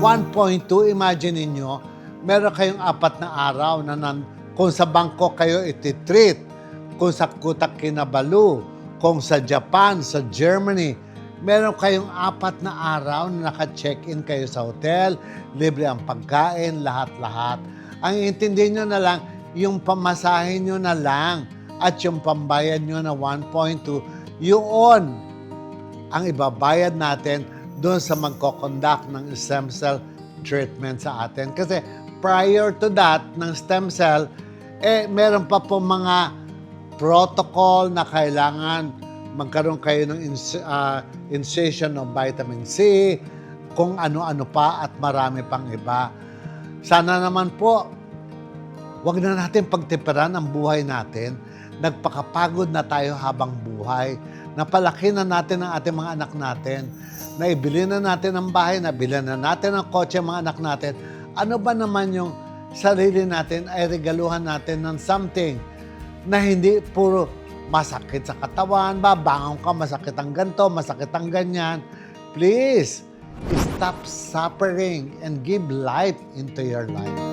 1.2, imagine ninyo, meron kayong apat na araw na nan, kung sa Bangkok kayo ititreat, kung sa Kuta Kinabalu, kung sa Japan, sa Germany, meron kayong apat na araw na naka-check-in kayo sa hotel, libre ang pagkain, lahat-lahat. Ang intindihin nyo na lang, yung pamasahin nyo na lang at yung pambayad nyo na 1.2, yun ang ibabayad natin doon sa magkoconduct ng stem cell treatment sa atin. Kasi prior to that, ng stem cell, eh, meron pa po mga protocol na kailangan magkaroon kayo ng ins- ah, incision ng vitamin C, kung ano-ano pa at marami pang iba. Sana naman po, wag na natin pagtipiran ang buhay natin. Nagpakapagod na tayo habang buhay. Napalaki na natin ang ating mga anak natin. Naibili na natin ang bahay, nabili na natin ang kotse ang mga anak natin. Ano ba naman yung sarili natin ay regaluhan natin ng something na hindi puro masakit sa katawan, babangon ka, masakit ang ganto, masakit ang ganyan. Please, stop suffering and give life into your life.